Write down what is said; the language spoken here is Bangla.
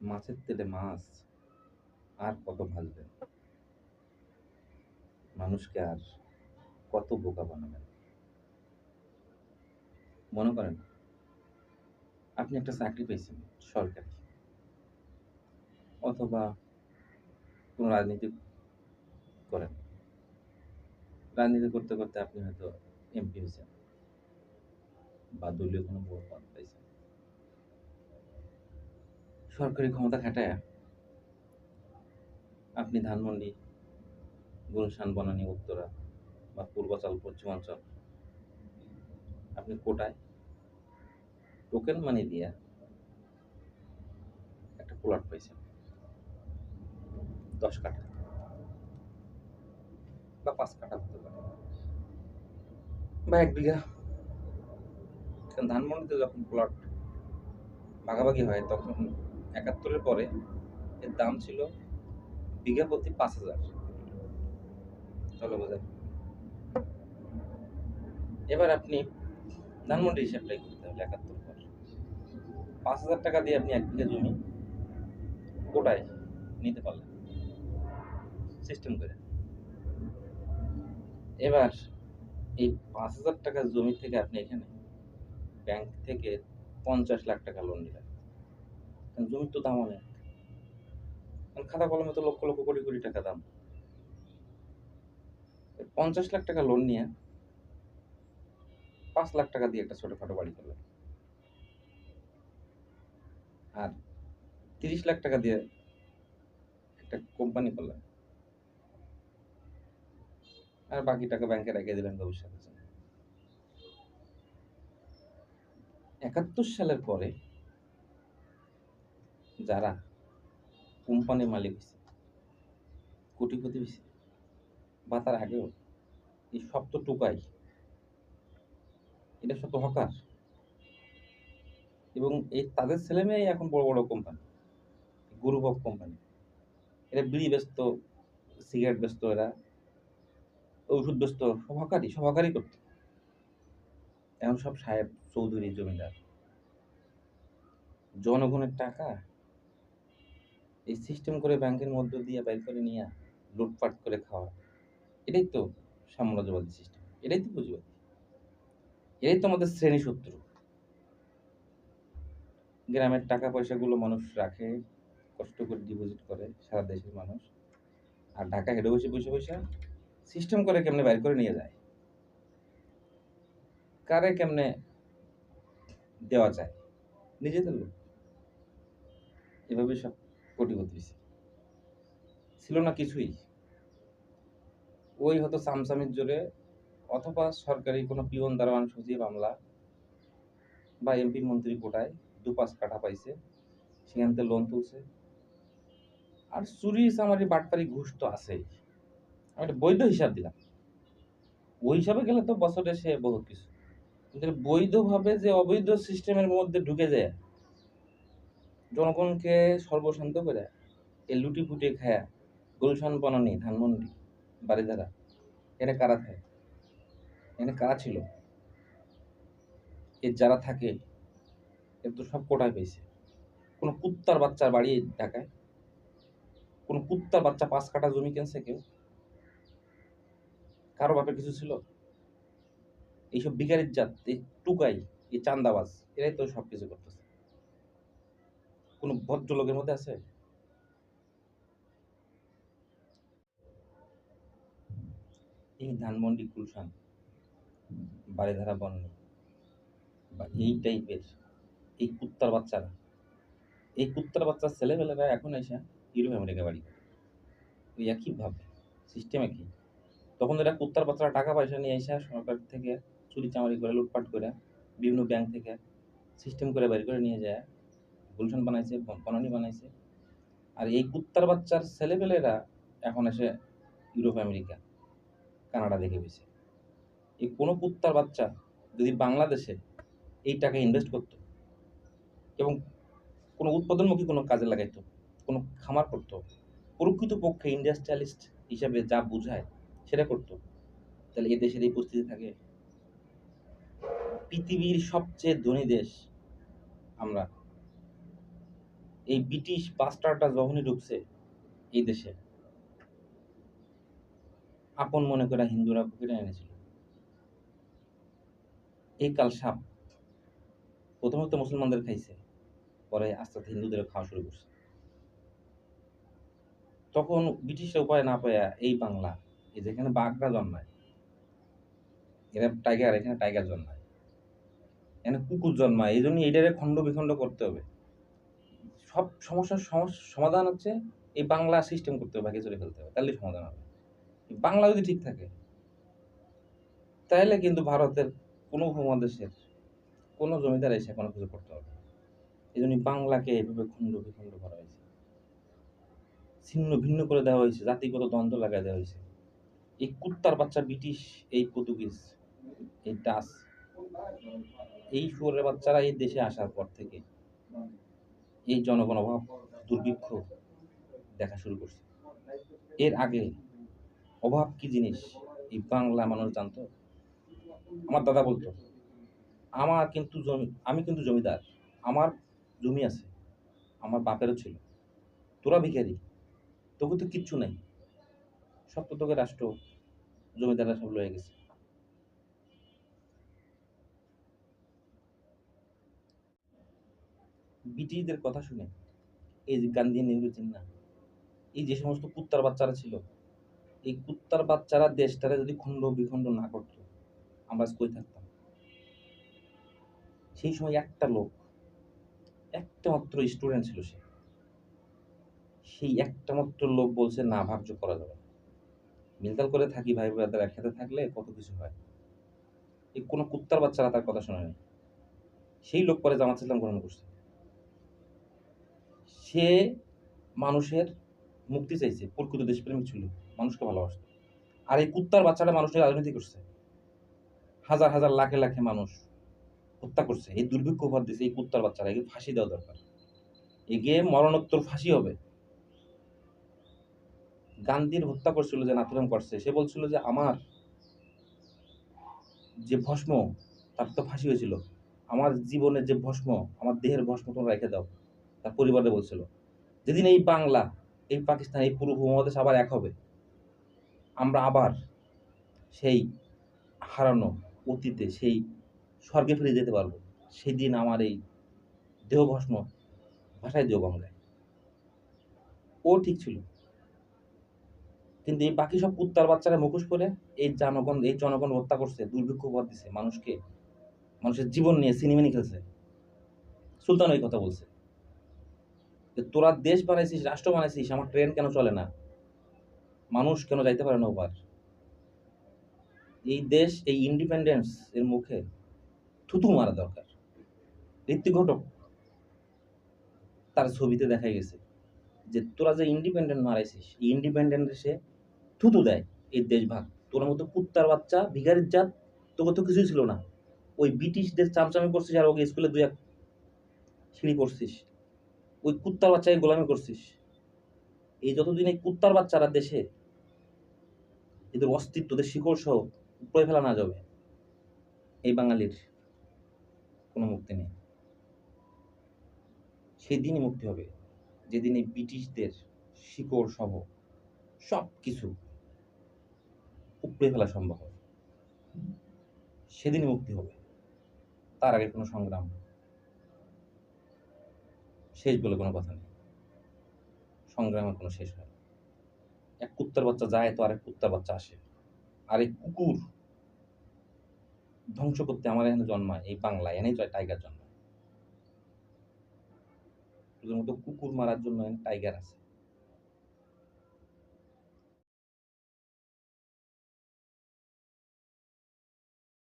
মাছের তেলে মাছ আর কত ভাজবেন? মানুষকে আর কত বোকা বানাবেন? মনে করেন, আপনি একটা চাকরি পেয়েছেন সরকারি, অথবা কোনো রাজনীতি করেন। রাজনীতি করতে করতে আপনি হয়তো এমপি হয়েছেন বা দলীয় কোনো বড় পদ পাইছেন। সরকারি ক্ষমতা খাটায় আপনি ধানমন্ডি, গুলশান, বনানী, উত্তরা বা পূর্বাচল পশ্চিমাঞ্চল আপনি কোটায় টোকেন মানি দিয়া একটা প্লট পাইছেন। দশ কাঠা বা পাঁচ কাঠা হতে পারে। বা এক বিঘা। কারণ ধানমন্ডিতে যখন প্লট ভাগাভাগি হয়, তখন একাত্তরের পরে এর দাম ছিল বিঘা প্রতি পাঁচ হাজার। বোঝেন এবার আপনি ধানমন্ডি হিসাবটাই করতে হবে একাত্তর পর। পাঁচ হাজার টাকা দিয়ে আপনি এক বিঘা জমি কোটায় নিতে পারলেন। সিস্টেম করে। এবার এই পাঁচ হাজার টাকার জমি থেকে আপনি এখানে ব্যাংক থেকে পঞ্চাশ লাখ টাকা লোন নিলেন। জমির তো দাম অনেক। কারণ খাতা কলমে তো লক্ষ লক্ষ কোটি কোটি টাকা দাম। পঞ্চাশ লাখ টাকা লোন নিয়ে পাঁচ লাখ টাকা দিয়ে একটা ছোটখাটো বাড়ি করলেন। আর তিরিশ লাখ টাকা দিয়ে একটা কোম্পানি করলেন। আর বাকি টাকা ব্যাংকে রেখে দিলেন ভবিষ্যতের জন্য। একাত্তর সালের পরে যারা কোম্পানি মালিক হয়েছে কোটিপতি হয়েছে বা তার আগেও এই তো টুকাই এটা সব তো হকার। এবং এই তাদের ছেলে মেয়ে এখন বড় বড় কোম্পানি গ্রুপ কোম্পানি। এরা বিড়ি ব্যস্ত, সিগারেট ব্যস্ত, এরা ওষুধ ব্যস্ত সব হকারই করত। এখন সব সাহেব চৌধুরী জমিদার। জনগণের টাকা এই সিস্টেম করে ব্যাংকের মধ্য দিয়ে বাইর করে নিয়ে লুটপাট করে খাওয়া। এটাই তো সাম্রাজ্যবাদী সিস্টেম এটাই তো পুঁজিবাদী এটাই তো আমাদের শ্রেণি শত্রু। গ্রামের টাকা পয়সাগুলো মানুষ রাখে, কষ্ট করে ডিপোজিট করে সারা দেশের মানুষ। আর ঢাকা হেডে বসে বসে বসে সিস্টেম করে কেমনে বাইর করে নিয়ে যায়? কারে কেমনে দেওয়া যায়? নিজেদের লোক। এভাবে সব কোটিপতি হয়েছে। ছিল না কিছুই। ওই হতো সামসামির জোরে, অথবা সরকারি কোনো পিয়ন দারোয়ান সচিব আমলা বা এমপি মন্ত্রী কোটায় দু পাঁচ কাঠা পাইছে, সেখান থেকে লোন তুলছে। আর চুরি চামারি বাটপারি, ঘুষ তো আছেই। আমি একটা বৈধ হিসাব দিলাম। ওই হিসাবে গেলে তো বছরে সে বহুত কিছু। কিন্তু বৈধভাবে যে অবৈধ সিস্টেমের মধ্যে ঢুকে যায় জনগণকে সর্বশান্ত করে এ লুটি ফুটি খায়া গুলশান বনানি, ধানমন্ডি বাড়িধারা এরা কারা থাকে? এখানে কারা ছিল? এর যারা থাকে, এর তো সব কোটায় পেয়েছে। কোনো কুত্তার বাচ্চার বাড়ি ঢাকায়? কোনো কুত্তার বাচ্চা পাঁচ কাটা জমি কিনছে কেউ? কারও বাপের কিছু ছিল? এইসব বিকারের জাত, এই টুকাই, এই চান্দাবাজ, এরাই তো সব কিছু করতেছে। কোনো ভদ্রলোকের মধ্যে আছে? এই ধানমন্ডি গুলশান বাড়িধারা বন্যী, বা এই টাইপের, এই কুত্তার বাচ্চারা, এই কুত্তার বাচ্চার ছেলেবেলেরা এখন এসে ইউরোপ আমেরিকা বাড়ি করে। ওই একই ভাবে সিস্টেম একই। তখন এরা কুত্তার বাচ্চারা টাকা পয়সা নিয়ে এসে সরকার থেকে চুরি চামারি করে, লুটপাট করে, বিভিন্ন ব্যাংক থেকে সিস্টেম করে বাড়ি করে নিয়ে যায়। গুলশান বানাইছে বনানি বানাইছে। আর এই কুত্তার বাচ্চার ছেলেপেলেরা এখন এসে ইউরোপ, আমেরিকা, কানাডা দেখে পেয়েছে এই কোনো কুত্তার বাচ্চা যদি বাংলাদেশে এই টাকা ইনভেস্ট করতো এবং কোনো উৎপাদনমুখী কোনো কাজে লাগাইতো, কোনো খামার করতো প্রকৃতপক্ষে ইন্ডাস্ট্রিয়ালিস্ট হিসাবে যা বোঝায় সেটা করতো, তাহলে এ দেশের এই পরিস্থিতি থাকে। পৃথিবীর সবচেয়ে ধনী দেশ আমরা। এই ব্রিটিশ বাস্টারটা যখনই ঢুকছে এই দেশে, আপন মনে করে হিন্দুরা পুকুরে এনেছিল। এই কাল সাপ প্রথমত মুসলমানদের খাইছে, পরে আস্তে আস্তে হিন্দুদের খাওয়া শুরু করছে। তখন ব্রিটিশরা উপায় না পায়া এই বাংলা, এই যেখানে বাঘরা জন্মায়, এরা টাইগার এখানে টাইগার জন্মায়, এখানে কুকুর জন্মায়, এই জন্য এটারে খণ্ড বিখণ্ড করতে হবে। সব সমস্যার সমাধান হচ্ছে এই বাংলা সিস্টেম করতে হবে, ভাগে চলে ফেলতে হবে তাহলে সমাধান হবে। বাংলা যদি ঠিক থাকে, তাহলে কিন্তু ভারতের কোনো উপমহাদেশের কোনো জমিদার এসে কোনো কিছু করতে হবে এই জন্য বাংলাকে এভাবে খণ্ড বিখণ্ড করা হয়েছে। ছিন্ন ভিন্ন করে দেওয়া হয়েছে, জাতিগত দ্বন্দ্ব লাগাই দেওয়া হয়েছে। এই কুত্তার বাচ্চা ব্রিটিশ, এই পর্তুগিজ, এই ডাচ, এই শুয়োরের বাচ্চারা এই দেশে আসার পর থেকে এই জনগণ অভাব, দুর্ভিক্ষ দেখা শুরু করছে। এর আগে অভাব কি জিনিস? এই বাংলা মানুষ জানতো? আমার দাদা বলতো, আমার কিন্তু জমি, আমি কিন্তু জমিদার, আমার জমি আছে, আমার বাপেরও ছিল, তোরা ভিখারি, তবু তো কিচ্ছু নাই। সব তো তোকে রাষ্ট্র, জমিদাররা সব লয়ে গেছে। ব্রিটিশদের কথা শুনে, এই যে গান্ধী নেহরু চিন্না এই যে সমস্ত কুত্তার বাচ্চারা ছিল, এই কুত্তার বাচ্চারা দেশটারে যদি খণ্ড বিখণ্ড না করতো, আমরা কই থাকতাম? সেই সময় একটা লোক, একটা মাত্র স্টুডেন্ট ছিল সে। সেই একটা মাত্র লোক বলছে, না ভাবযোগ করা যাবে মিলতাল করে থাকি, ভাই ব্রাদার, একসাথে থাকলে কত কিছু হয়। এই কোনো কুত্তার বাচ্চারা তার কথা শোনেনি সেই লোক পরে জামাত ইসলাম গ্রহণ করছে। সে মানুষের মুক্তি চাইছে, প্রকৃত দেশপ্রেমিক ছিল, মানুষকে ভালোবাসত। আর এই কুত্তার বাচ্চাটা মানুষের রাজনীতি করছে। হাজার হাজার, লাখে লাখে মানুষ হত্যা করছে। এই দুর্ভিক্ষ উপহার দিয়েছে এই কুত্তার বাচ্চারা একে ফাঁসি দেওয়া দরকার। এগে মরণোত্তর ফাঁসি হবে। গান্ধীর হত্যা করছিল যে নাথুরাম করছে, সে বলছিল যে আমার যে ভস্ম তার তো ফাঁসি হয়েছিল। আমার জীবনের যে ভস্ম, আমার দেহের ভস্ম তোমরা রেখে দাও। তার পরিবারে বলছিল, যেদিন এই বাংলা, এই পাকিস্তান, এই পুরো উপমহাদেশ আবার এক হবে, আমরা আবার সেই হারানো অতীতে, সেই স্বর্গে ফিরে যেতে পারব। সেদিন আমার এই দেহ ভস্ম ভাষায় দিও বাংলায় ও ঠিক ছিল। কিন্তু এই বাকি সব কুত্তার বাচ্চারা মুখোশ করে এই জনগণ এই জনগণ হত্যা করছে, দুর্ভিক্ষ উপহার দিছে, মানুষকে, মানুষের জীবন নিয়ে সিনেমিনি খেলছে। সুলতান ওই কথা বলছে। তোরা দেশ বানাইছিস, রাষ্ট্র বানাইছিস, আমার ট্রেন কেন চলে না? মানুষ কেন যাইতে পারে না ওপার? এই দেশ, এই ইন্ডিপেন্ডেন্স এর মুখে থুতু মারা দরকার। ঋত্বিক ঘটক তার ছবিতে দেখা গেছে যে তোরা যে ইন্ডিপেন্ডেন্ট মারাইছিস, এই ইন্ডিপেন্ডেন্ট সে থুতু দেয় এই দেশ ভাগ তোর মতো কুত্তার বাচ্চা, ভিখারির জাত, তোকে তো কিছুই ছিল না। ওই ব্রিটিশদের চামচামি করছিস আর ওকে স্কুলে দুই এক সিঁড়ি করছিস ওই কুত্তার বাচ্চাকে গোলামি করছিস? এই যতদিন এই কুত্তার বাচ্চারা দেশে এদের অস্তিত্ব ওদের শিকড় সহ উপরে ফেলা না যাবে, এই বাঙালির কোনো মুক্তি নেই। সেদিনই মুক্তি হবে যেদিন এই ব্রিটিশদের শিকড় সহ সব কিছু উপড়ে ফেলা সম্ভব হবে। সেদিনই মুক্তি হবে, তার আগে কোনো সংগ্রাম শেষ বলে কোনো কথা নেই। সংগ্রামের কোনো শেষ হয়। এক কুত্তার বাচ্চা যায় তো আরেক কুত্তার বাচ্চা আসে। আর এই কুকুর ধ্বংস করতে আমার এখানে জন্মায়, এই বাংলায়, এনেই জয় টাইগার জন্মায়। শুধুমাত্র কুকুর মারার জন্য টাইগার আছে।